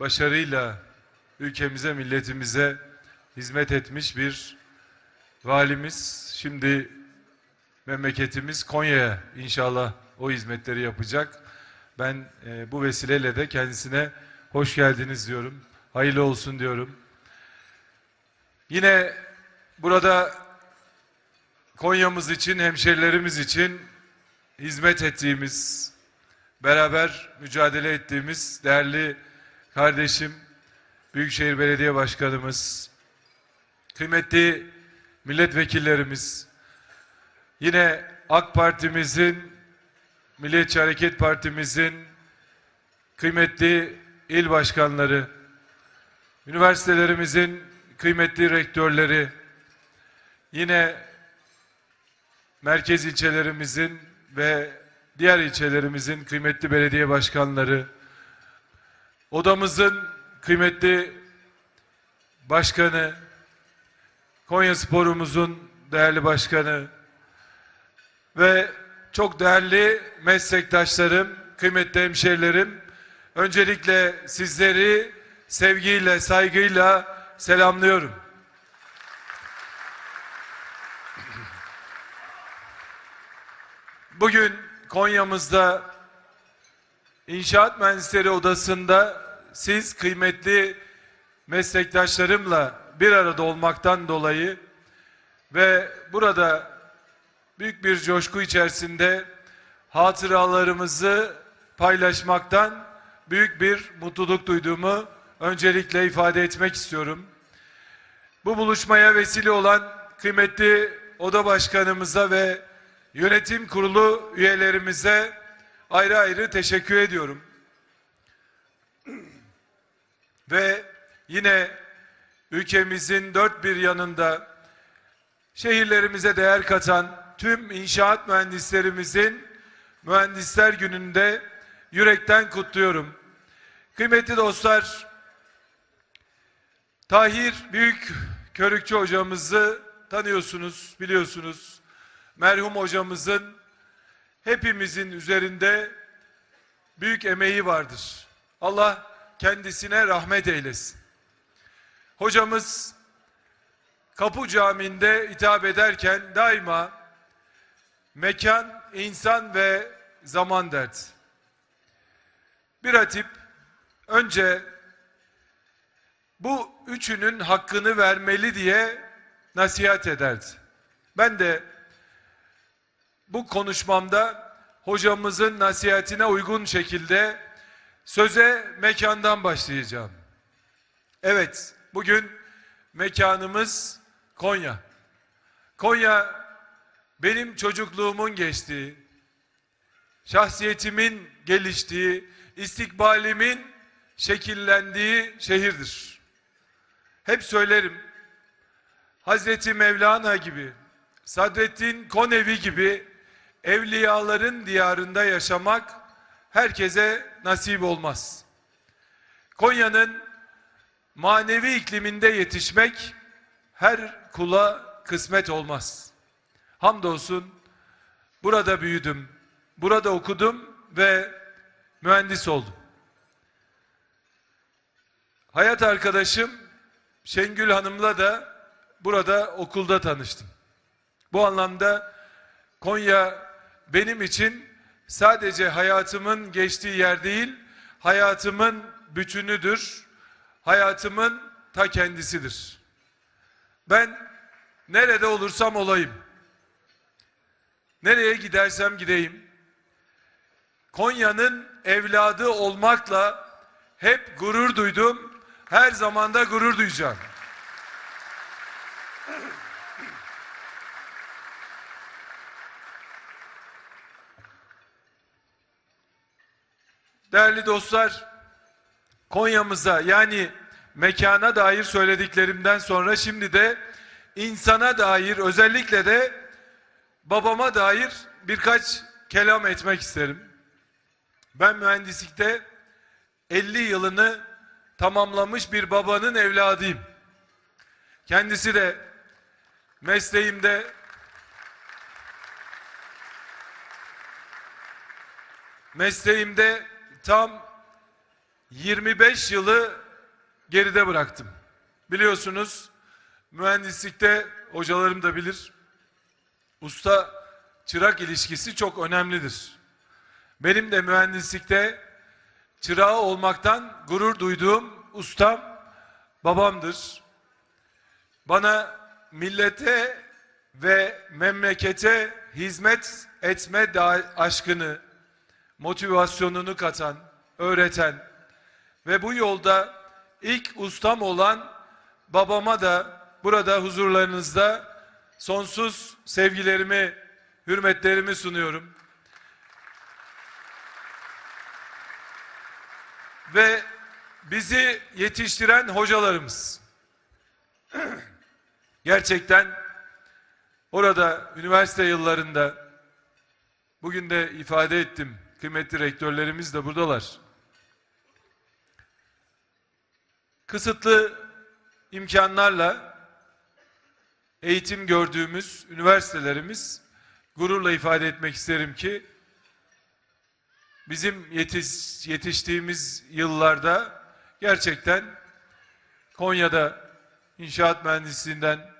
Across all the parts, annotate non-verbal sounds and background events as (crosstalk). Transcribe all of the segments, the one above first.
başarıyla ülkemize, milletimize hizmet etmiş bir valimiz. Şimdi memleketimiz Konya'ya inşallah o hizmetleri yapacak. Ben e, bu vesileyle de kendisine hoş geldiniz diyorum. Hayırlı olsun diyorum. Yine burada Konya'mız için, hemşerilerimiz için hizmet ettiğimiz, beraber mücadele ettiğimiz değerli kardeşim, Büyükşehir Belediye Başkanımız, kıymetli milletvekillerimiz, yine AK Parti'mizin, Milliyetçi Hareket Partimizin kıymetli il başkanları, üniversitelerimizin kıymetli rektörleri, yine merkez ilçelerimizin ve diğer ilçelerimizin kıymetli belediye başkanları, odamızın kıymetli başkanı, Konya Spor'umuzun değerli başkanı ve çok değerli meslektaşlarım, kıymetli hemşerilerim, öncelikle sizleri sevgiyle, saygıyla selamlıyorum. Bugün Konya'mızda İnşaat Mühendisleri Odası'nda siz kıymetli meslektaşlarımla bir arada olmaktan dolayı ve burada büyük bir coşku içerisinde hatıralarımızı paylaşmaktan büyük bir mutluluk duyduğumu öncelikle ifade etmek istiyorum. Bu buluşmaya vesile olan kıymetli oda başkanımıza ve yönetim kurulu üyelerimize ayrı ayrı teşekkür ediyorum. (clears throat) Ve yine ülkemizin dört bir yanında şehirlerimize değer katan tüm inşaat mühendislerimizin Mühendisler Günü'nde yürekten kutluyorum. Kıymetli dostlar, Tahir Büyük Körükçü hocamızı tanıyorsunuz, biliyorsunuz. Merhum hocamızın hepimizin üzerinde büyük emeği vardır. Allah kendisine rahmet eylesin. Hocamız Kapı Camii'nde hitap ederken daima mekan, insan ve zaman derdi. Bir hatip önce bu üçünün hakkını vermeli diye nasihat ederdi. Ben de bu konuşmamda hocamızın nasihatine uygun şekilde söze mekandan başlayacağım. Evet, bugün mekanımız Konya. Konya benim çocukluğumun geçtiği, şahsiyetimin geliştiği, istikbalimin şekillendiği şehirdir. Hep söylerim. Hazreti Mevlana gibi, Sadrettin Konevi gibi evliyaların diyarında yaşamak herkese nasip olmaz. Konya'nın manevi ikliminde yetişmek her kula kısmet olmaz. Hamdolsun burada büyüdüm, burada okudum ve mühendis oldum. Hayat arkadaşım Şengül Hanım'la da burada okulda tanıştım. Bu anlamda Konya benim için sadece hayatımın geçtiği yer değil, hayatımın bütünüdür, hayatımın ta kendisidir. Ben nerede olursam olayım, nereye gidersem gideyim, Konya'nın evladı olmakla hep gurur duydum, her zamanda gurur duyacağım. Değerli dostlar, Konya'mıza yani mekana dair söylediklerimden sonra şimdi de insana dair özellikle de babama dair birkaç kelam etmek isterim. Ben mühendislikte 50 yılını tamamlamış bir babanın evladıyım. Kendisi de mesleğimde mesleğimde tam 25 yılı geride bıraktım. Biliyorsunuz mühendislikte hocalarım da bilir. Usta çırak ilişkisi çok önemlidir. Benim de mühendislikte çırağı olmaktan gurur duyduğum ustam babamdır. Bana millete ve memlekete hizmet etme aşkını, motivasyonunu katan, öğreten ve bu yolda ilk ustam olan babama da burada huzurlarınızda sonsuz sevgilerimi, hürmetlerimi sunuyorum. Ve bizi yetiştiren hocalarımız. Gerçekten orada üniversite yıllarında bugün de ifade ettim. Kıymetli rektörlerimiz de buradalar. Kısıtlı imkanlarla eğitim gördüğümüz üniversitelerimiz gururla ifade etmek isterim ki bizim yetiş, yetiştiğimiz yıllarda gerçekten Konya'da inşaat mühendisliğinden,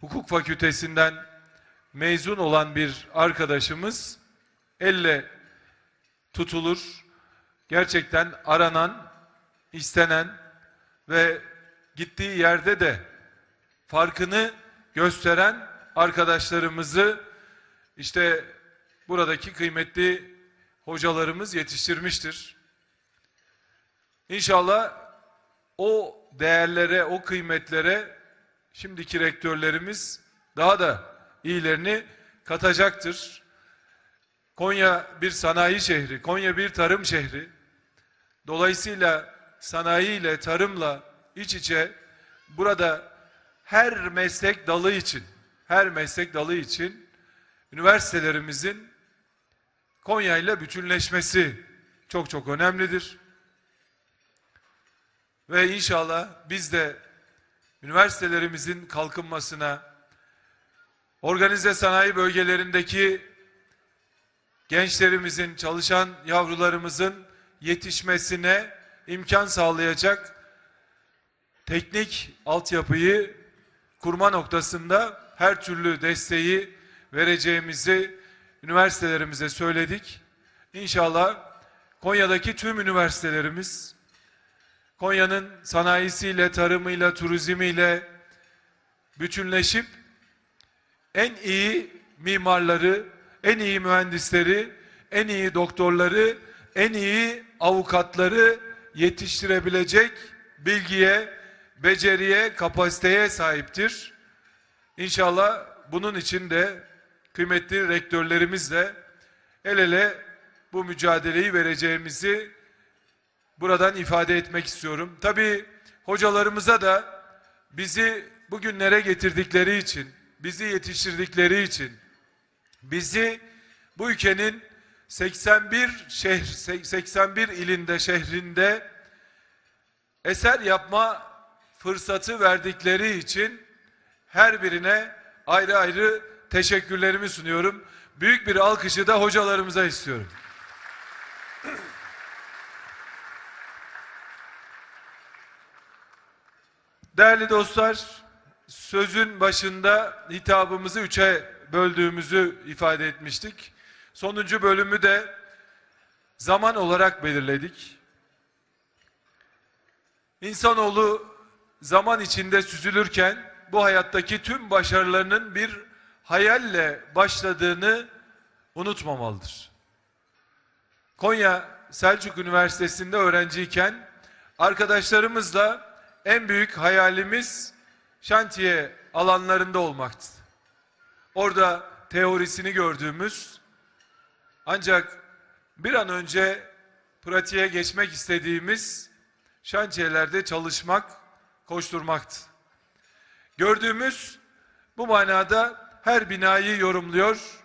hukuk fakültesinden mezun olan bir arkadaşımız elle tutulur. Gerçekten aranan, istenen ve gittiği yerde de farkını gösteren arkadaşlarımızı işte buradaki kıymetli hocalarımız yetiştirmiştir. İnşallah o değerlere, o kıymetlere şimdiki rektörlerimiz daha da iyilerini katacaktır. Konya bir sanayi şehri, Konya bir tarım şehri. Dolayısıyla sanayi ile tarımla iç içe burada her meslek dalı için, her meslek dalı için üniversitelerimizin Konya ile bütünleşmesi çok çok önemlidir. Ve inşallah biz de üniversitelerimizin kalkınmasına, organize sanayi bölgelerindeki gençlerimizin, çalışan yavrularımızın yetişmesine imkan sağlayacak teknik altyapıyı kurma noktasında her türlü desteği vereceğimizi üniversitelerimize söyledik. İnşallah Konya'daki tüm üniversitelerimiz Konya'nın sanayisiyle, tarımıyla, turizmiyle bütünleşip en iyi mimarları, en iyi mühendisleri, en iyi doktorları, en iyi avukatları yetiştirebilecek bilgiye, beceriye, kapasiteye sahiptir. İnşallah bunun için de kıymetli rektörlerimizle el ele bu mücadeleyi vereceğimizi buradan ifade etmek istiyorum. Tabii hocalarımıza da bizi bugünlere getirdikleri için, bizi yetiştirdikleri için, bizi bu ülkenin 81 şehir 81 ilinde şehrinde eser yapma fırsatı verdikleri için her birine ayrı ayrı teşekkürlerimi sunuyorum. Büyük bir alkışı da hocalarımıza istiyorum. Değerli dostlar, sözün başında hitabımızı üçe böldüğümüzü ifade etmiştik. Sonuncu bölümü de zaman olarak belirledik. İnsanoğlu zaman içinde süzülürken bu hayattaki tüm başarılarının bir hayalle başladığını unutmamalıdır. Konya Selçuk Üniversitesi'nde öğrenciyken arkadaşlarımızla en büyük hayalimiz şantiye alanlarında olmaktı. Orada teorisini gördüğümüz ancak bir an önce pratiğe geçmek istediğimiz şantiyelerde çalışmak, koşturmaktı. Gördüğümüz bu manada her binayı yorumluyor,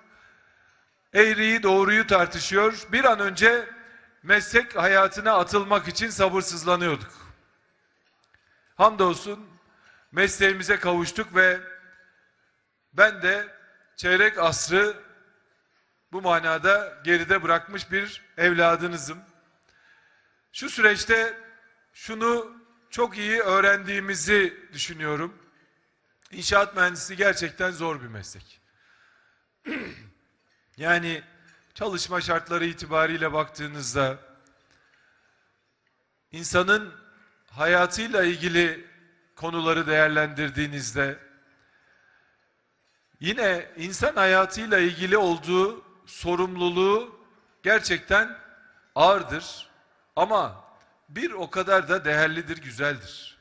eğriyi doğruyu tartışıyor. Bir an önce meslek hayatına atılmak için sabırsızlanıyorduk. Hamdolsun mesleğimize kavuştuk ve ben de çeyrek asrı bu manada geride bırakmış bir evladınızım. Şu süreçte şunu çok iyi öğrendiğimizi düşünüyorum. İnşaat mühendisi gerçekten zor bir meslek. (clears throat) yani çalışma şartları itibariyle baktığınızda insanın hayatıyla ilgili konuları değerlendirdiğinizde yine insan hayatıyla ilgili olduğu sorumluluğu gerçekten ağırdır ama bir o kadar da değerlidir, güzeldir.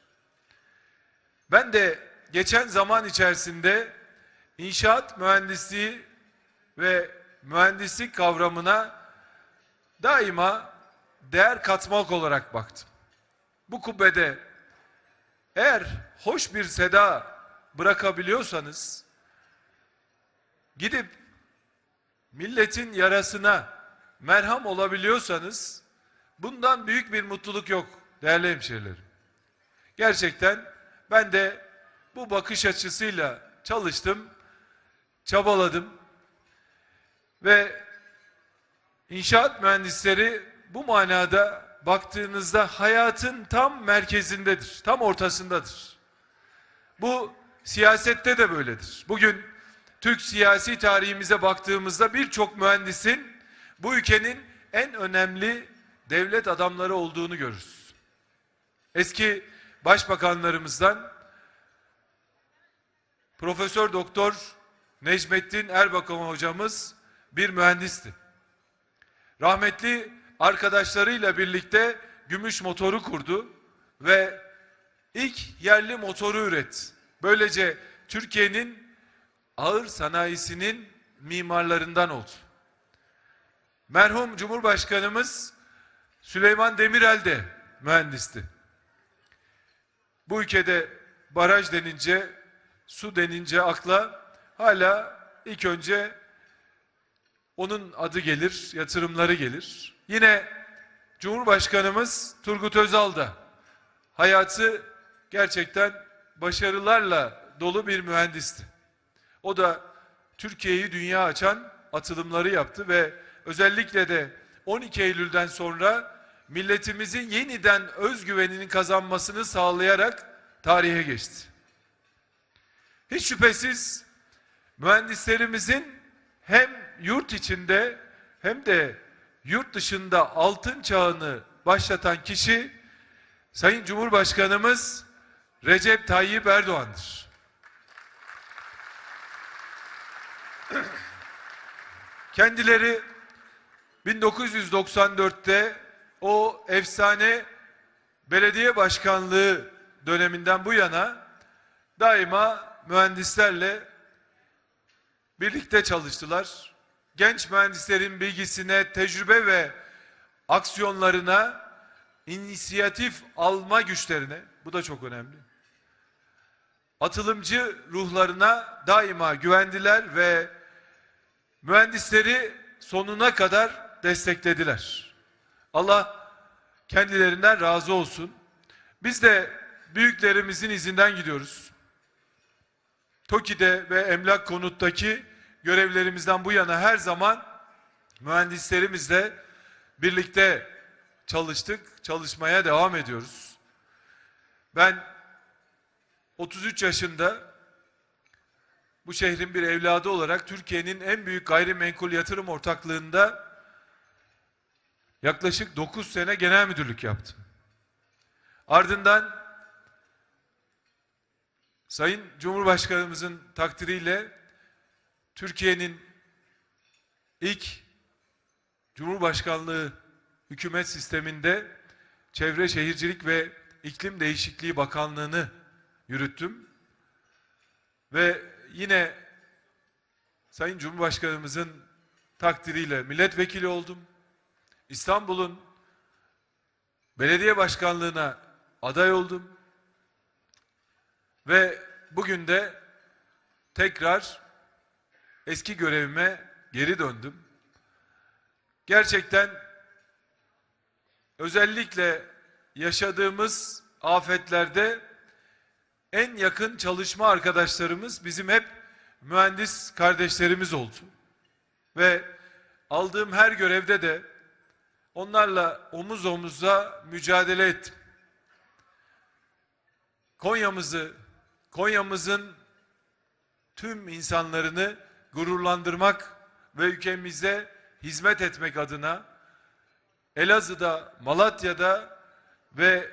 Ben de geçen zaman içerisinde inşaat mühendisliği ve mühendislik kavramına daima değer katmak olarak baktım. Bu kubbede eğer hoş bir seda bırakabiliyorsanız gidip milletin yarasına merham olabiliyorsanız bundan büyük bir mutluluk yok değerli hemşehrilerim. Gerçekten ben de bu bakış açısıyla çalıştım, çabaladım ve inşaat mühendisleri bu manada baktığınızda hayatın tam merkezindedir, tam ortasındadır. Bu siyasette de böyledir. Bugün Türk siyasi tarihimize baktığımızda birçok mühendisin bu ülkenin en önemli devlet adamları olduğunu görürüz. Eski başbakanlarımızdan Profesör Doktor Necmettin Erbakan hocamız bir mühendisti. Rahmetli arkadaşlarıyla birlikte gümüş motoru kurdu ve ilk yerli motoru üret. Böylece Türkiye'nin ağır sanayisinin mimarlarından oldu. Merhum Cumhurbaşkanımız Süleyman Demirel de mühendisti. Bu ülkede baraj denince, su denince akla hala ilk önce onun adı gelir, yatırımları gelir. Yine Cumhurbaşkanımız Turgut Özal da hayatı gerçekten başarılarla dolu bir mühendisti. O da Türkiye'yi dünya açan atılımları yaptı ve özellikle de 12 Eylül'den sonra milletimizin yeniden özgüveninin kazanmasını sağlayarak tarihe geçti. Hiç şüphesiz mühendislerimizin hem yurt içinde hem de yurt dışında altın çağını başlatan kişi Sayın Cumhurbaşkanımız Recep Tayyip Erdoğan'dır. Kendileri 1994'te o efsane belediye başkanlığı döneminden bu yana daima mühendislerle birlikte çalıştılar. Genç mühendislerin bilgisine, tecrübe ve aksiyonlarına, inisiyatif alma güçlerine, bu da çok önemli. Atılımcı ruhlarına daima güvendiler ve mühendisleri sonuna kadar desteklediler. Allah kendilerinden razı olsun. Biz de büyüklerimizin izinden gidiyoruz. TOKİ'de ve emlak konuttaki görevlerimizden bu yana her zaman mühendislerimizle birlikte çalıştık, çalışmaya devam ediyoruz. Ben 33 yaşında bu şehrin bir evladı olarak Türkiye'nin en büyük gayrimenkul yatırım ortaklığında yaklaşık 9 sene genel müdürlük yaptım. Ardından Sayın Cumhurbaşkanımızın takdiriyle Türkiye'nin ilk Cumhurbaşkanlığı hükümet sisteminde Çevre Şehircilik ve İklim Değişikliği Bakanlığı'nı yürüttüm. Ve yine Sayın Cumhurbaşkanımızın takdiriyle milletvekili oldum. İstanbul'un belediye başkanlığına aday oldum. Ve bugün de tekrar eski görevime geri döndüm. Gerçekten özellikle yaşadığımız afetlerde en yakın çalışma arkadaşlarımız bizim hep mühendis kardeşlerimiz oldu. Ve aldığım her görevde de onlarla omuz omuza mücadele ettim. Konya'mızı, Konya'mızın tüm insanlarını gururlandırmak ve ülkemize hizmet etmek adına Elazığ'da, Malatya'da ve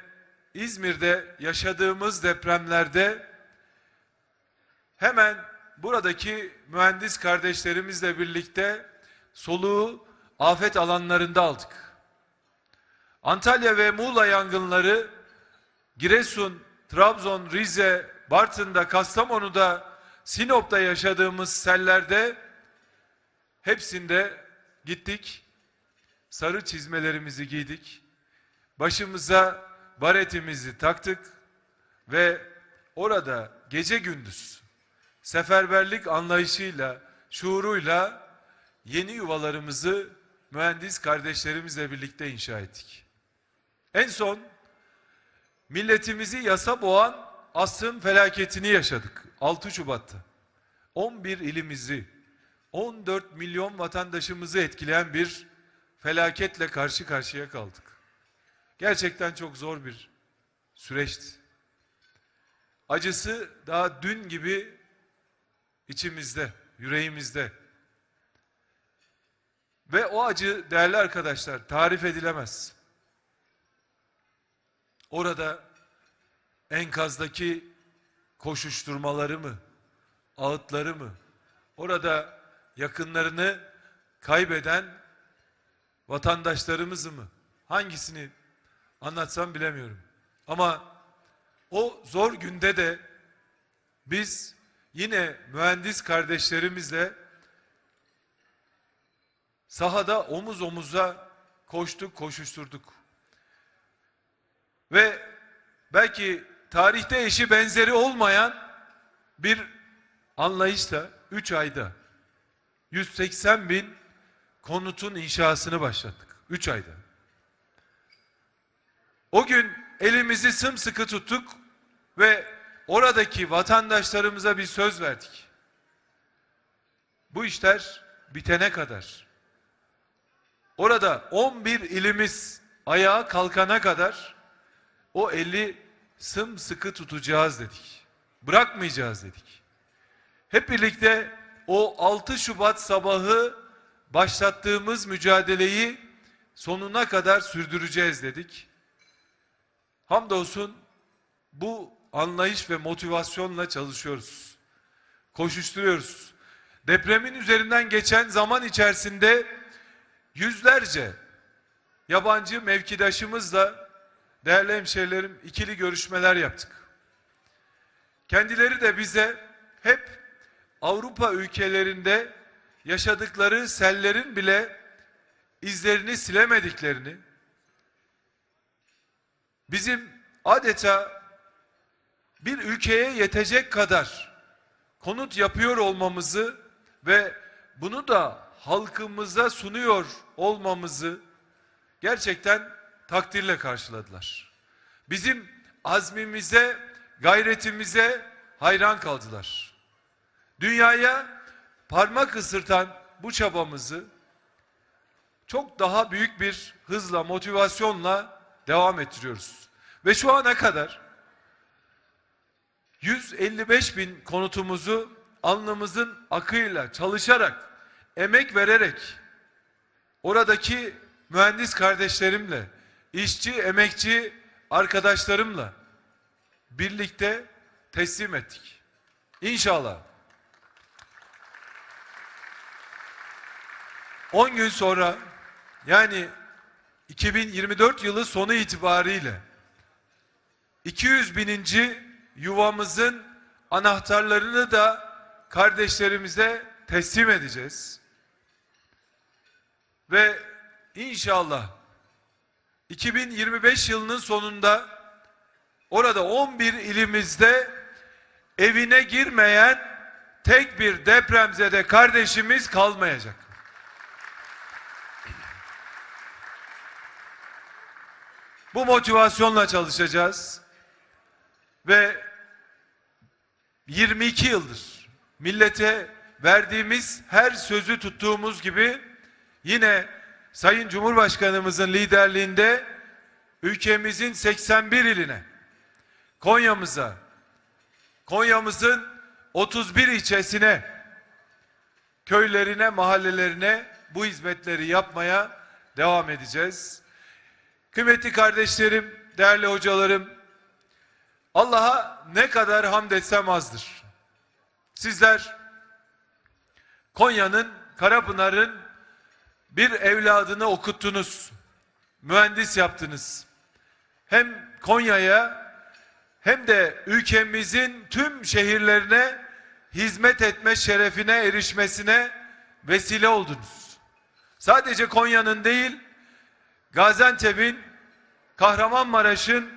İzmir'de yaşadığımız depremlerde hemen buradaki mühendis kardeşlerimizle birlikte soluğu afet alanlarında aldık. Antalya ve Muğla yangınları, Giresun, Trabzon, Rize, Bartın'da, Kastamonu'da, Sinop'ta yaşadığımız sellerde hepsinde gittik. Sarı çizmelerimizi giydik. Başımıza baretimizi taktık ve orada gece gündüz seferberlik anlayışıyla, şuuruyla yeni yuvalarımızı mühendis kardeşlerimizle birlikte inşa ettik. En son milletimizi yasa boğan asrın felaketini yaşadık 6 Şubat'ta. 11 ilimizi, 14 milyon vatandaşımızı etkileyen bir felaketle karşı karşıya kaldık. Gerçekten çok zor bir süreçti. Acısı daha dün gibi içimizde, yüreğimizde. Ve o acı değerli arkadaşlar tarif edilemez. Orada enkazdaki koşuşturmaları mı, ağıtları mı, orada yakınlarını kaybeden vatandaşlarımızı mı, hangisini anlatsam bilemiyorum. Ama o zor günde de biz yine mühendis kardeşlerimizle sahada omuz omuza koştuk, koşuşturduk. Ve belki tarihte eşi benzeri olmayan bir anlayışla 3 ayda 180 bin konutun inşasını başlattık. 3 ayda. O gün elimizi sımsıkı tuttuk ve oradaki vatandaşlarımıza bir söz verdik. Bu işler bitene kadar orada 11 ilimiz ayağa kalkana kadar o eli sımsıkı tutacağız dedik. Bırakmayacağız dedik. Hep birlikte o 6 Şubat sabahı başlattığımız mücadeleyi sonuna kadar sürdüreceğiz dedik. Hamdolsun bu anlayış ve motivasyonla çalışıyoruz. Koşuşturuyoruz. Depremin üzerinden geçen zaman içerisinde yüzlerce yabancı mevkidaşımızla değerli hemşehrilerim ikili görüşmeler yaptık. Kendileri de bize hep Avrupa ülkelerinde yaşadıkları sellerin bile izlerini silemediklerini, bizim adeta bir ülkeye yetecek kadar konut yapıyor olmamızı ve bunu da halkımıza sunuyor olmamızı gerçekten takdirle karşıladılar. Bizim azmimize, gayretimize hayran kaldılar. Dünyaya parmak ısırtan bu çabamızı çok daha büyük bir hızla, motivasyonla devam ettiriyoruz. Ve şu ana kadar 155 bin konutumuzu alnımızın akıyla çalışarak, emek vererek oradaki mühendis kardeşlerimle, işçi, emekçi arkadaşlarımla birlikte teslim ettik. İnşallah 10 gün sonra yani 2024 yılı sonu itibariyle 200 bininci yuvamızın anahtarlarını da kardeşlerimize teslim edeceğiz. Ve inşallah 2025 yılının sonunda orada 11 ilimizde evine girmeyen tek bir depremzede kardeşimiz kalmayacak. Bu motivasyonla çalışacağız. Ve 22 yıldır millete verdiğimiz her sözü tuttuğumuz gibi yine Sayın Cumhurbaşkanımızın liderliğinde ülkemizin 81 iline, Konya'mıza, Konya'mızın 31 ilçesine, köylerine, mahallelerine bu hizmetleri yapmaya devam edeceğiz. Kıymetli kardeşlerim, değerli hocalarım, Allah'a ne kadar hamd etsem azdır. Sizler Konya'nın, Karapınar'ın bir evladını okuttunuz. Mühendis yaptınız. Hem Konya'ya hem de ülkemizin tüm şehirlerine hizmet etme şerefine erişmesine vesile oldunuz. Sadece Konya'nın değil, Gaziantep'in, Kahramanmaraş'ın,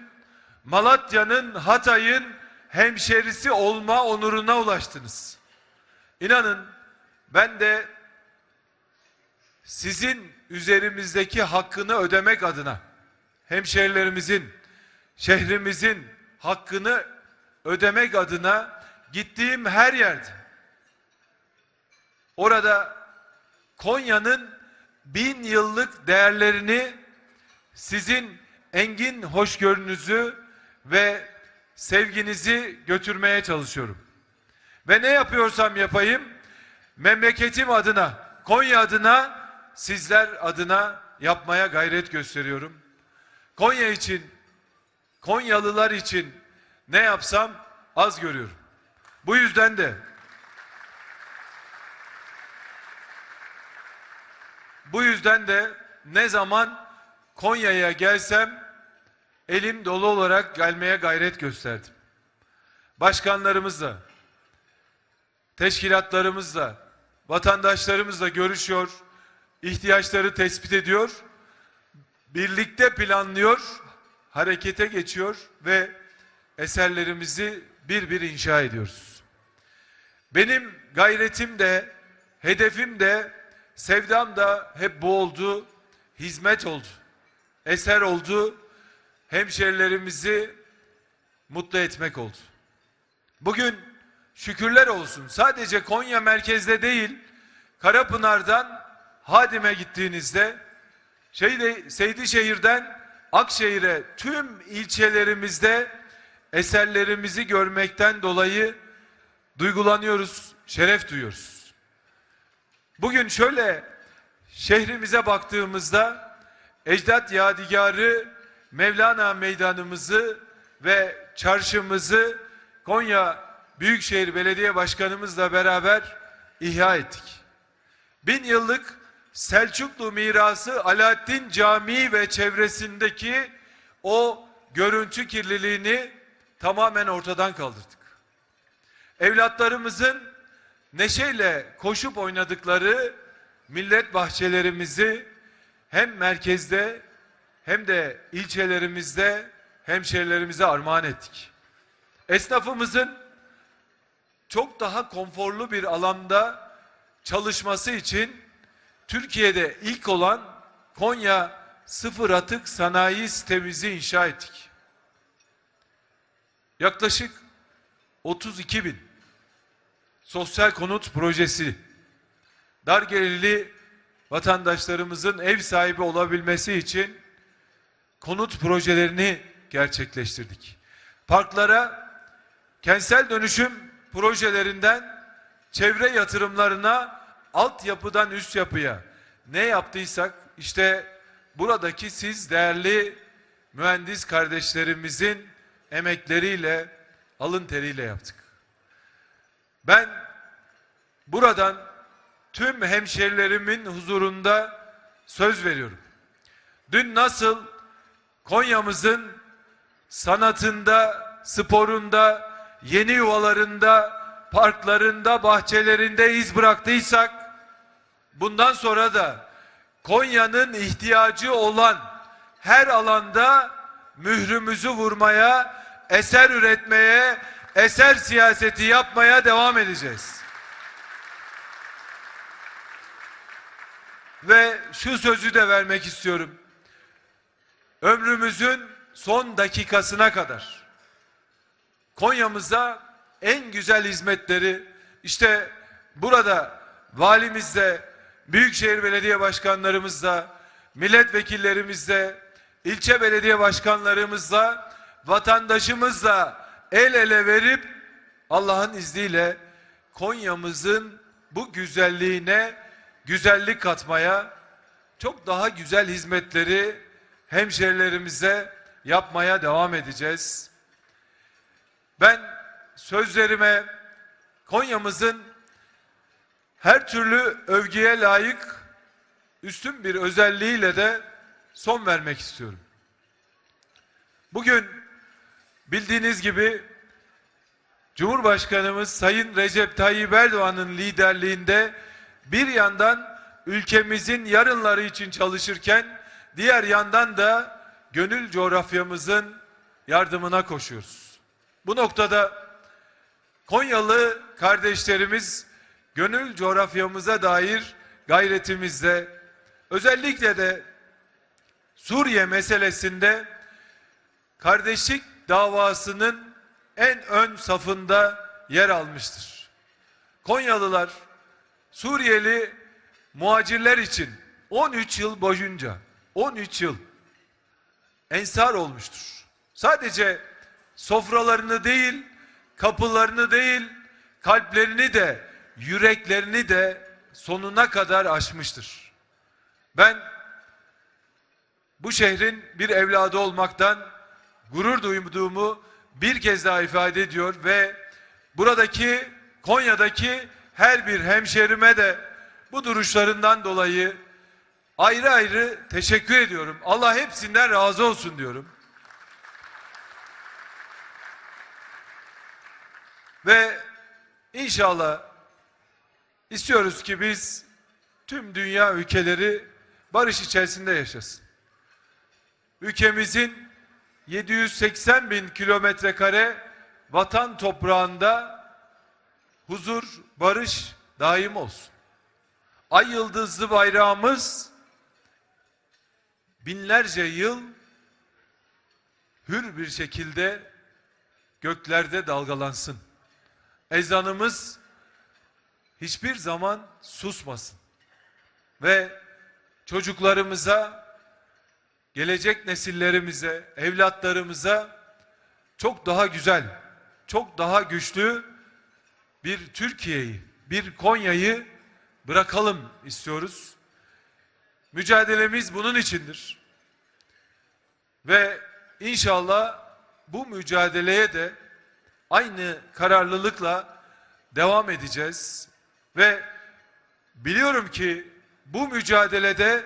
Malatya'nın, Hatay'ın hemşerisi olma onuruna ulaştınız. İnanın ben de sizin üzerimizdeki hakkını ödemek adına hemşerilerimizin, şehrimizin hakkını ödemek adına gittiğim her yerde orada Konya'nın bin yıllık değerlerini sizin engin hoşgörünüzü ve sevginizi götürmeye çalışıyorum. Ve ne yapıyorsam yapayım memleketim adına, Konya adına, sizler adına yapmaya gayret gösteriyorum. Konya için, Konyalılar için ne yapsam az görüyorum. Bu yüzden de bu yüzden de ne zaman Konya'ya gelsem elim dolu olarak gelmeye gayret gösterdim. Başkanlarımızla, teşkilatlarımızla, vatandaşlarımızla görüşüyor, ihtiyaçları tespit ediyor, birlikte planlıyor, harekete geçiyor ve eserlerimizi bir bir inşa ediyoruz. Benim gayretim de, hedefim de, sevdam da hep bu oldu, hizmet oldu, eser oldu, hemşerilerimizi mutlu etmek oldu. Bugün şükürler olsun sadece Konya merkezde değil Karapınar'dan Hadim'e gittiğinizde şeyde Seydişehir'den Akşehir'e tüm ilçelerimizde eserlerimizi görmekten dolayı duygulanıyoruz, şeref duyuyoruz. Bugün şöyle şehrimize baktığımızda ecdat yadigarı Mevlana meydanımızı ve çarşımızı Konya Büyükşehir Belediye Başkanımızla beraber ihya ettik. Bin yıllık Selçuklu mirası Alaaddin Camii ve çevresindeki o görüntü kirliliğini tamamen ortadan kaldırdık. Evlatlarımızın neşeyle koşup oynadıkları millet bahçelerimizi hem merkezde hem de ilçelerimizde hemşerilerimize armağan ettik. Esnafımızın çok daha konforlu bir alanda çalışması için Türkiye'de ilk olan Konya sıfır atık sanayi sitemizi inşa ettik. Yaklaşık 32 bin sosyal konut projesi dar gelirli vatandaşlarımızın ev sahibi olabilmesi için konut projelerini gerçekleştirdik. Parklara kentsel dönüşüm projelerinden çevre yatırımlarına altyapıdan üst yapıya ne yaptıysak işte buradaki siz değerli mühendis kardeşlerimizin emekleriyle alın teriyle yaptık. Ben buradan tüm hemşerilerimin huzurunda söz veriyorum. Dün nasıl Konya'mızın sanatında, sporunda, yeni yuvalarında, parklarında, bahçelerinde iz bıraktıysak bundan sonra da Konya'nın ihtiyacı olan her alanda mührümüzü vurmaya, eser üretmeye, eser siyaseti yapmaya devam edeceğiz. Ve şu sözü de vermek istiyorum. Ömrümüzün son dakikasına kadar Konya'mıza en güzel hizmetleri işte burada valimizle, Büyükşehir Belediye Başkanlarımızla, milletvekillerimizle, ilçe belediye başkanlarımızla, vatandaşımızla el ele verip Allah'ın izniyle Konya'mızın bu güzelliğine güzellik katmaya, çok daha güzel hizmetleri hemşerilerimize yapmaya devam edeceğiz. Ben sözlerime Konya'mızın her türlü övgüye layık üstün bir özelliğiyle de son vermek istiyorum. Bugün bildiğiniz gibi Cumhurbaşkanımız Sayın Recep Tayyip Erdoğan'ın liderliğinde bir yandan ülkemizin yarınları için çalışırken diğer yandan da gönül coğrafyamızın yardımına koşuyoruz. Bu noktada Konyalı kardeşlerimiz gönül coğrafyamıza dair gayretimizde özellikle de Suriye meselesinde kardeşlik davasının en ön safında yer almıştır. Konyalılar Suriyeli muhacirler için 13 yıl boyunca 13 yıl ensar olmuştur. Sadece sofralarını değil, kapılarını değil, kalplerini de, yüreklerini de sonuna kadar aşmıştır. Ben bu şehrin bir evladı olmaktan gurur duyduğumu bir kez daha ifade ediyor ve buradaki Konya'daki her bir hemşerime de bu duruşlarından dolayı ayrı ayrı teşekkür ediyorum. Allah hepsinden razı olsun diyorum. Ve inşallah istiyoruz ki biz tüm dünya ülkeleri barış içerisinde yaşasın. Ülkemizin 780 bin kilometre kare vatan toprağında huzur, barış daim olsun. Ay yıldızlı bayrağımız binlerce yıl hür bir şekilde göklerde dalgalansın. Ezanımız hiçbir zaman susmasın. Ve çocuklarımıza, gelecek nesillerimize, evlatlarımıza çok daha güzel, çok daha güçlü bir Türkiye'yi, bir Konya'yı bırakalım istiyoruz. Mücadelemiz bunun içindir. Ve inşallah bu mücadeleye de aynı kararlılıkla devam edeceğiz. Ve biliyorum ki bu mücadelede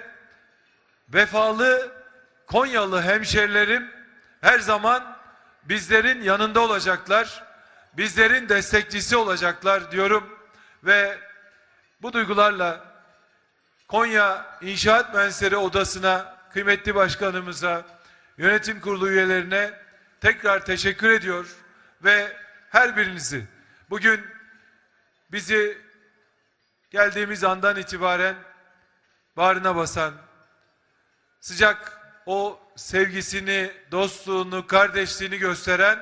vefalı Konyalı hemşerilerim her zaman bizlerin yanında olacaklar. Bizlerin destekçisi olacaklar diyorum ve bu duygularla Konya İnşaat Mühendisleri Odası'na, kıymetli başkanımıza, yönetim kurulu üyelerine tekrar teşekkür ediyor ve her birinizi bugün bizi geldiğimiz andan itibaren bağrına basan, sıcak o sevgisini, dostluğunu, kardeşliğini gösteren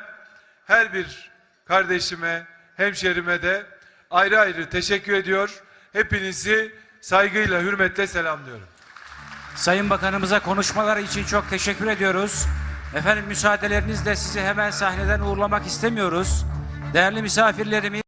her bir kardeşime, hemşerime de ayrı ayrı teşekkür ediyor. Hepinizi saygıyla, hürmetle selamlıyorum. Sayın Bakanımıza konuşmaları için çok teşekkür ediyoruz. Efendim müsaadelerinizle sizi hemen sahneden uğurlamak istemiyoruz. Değerli misafirlerimiz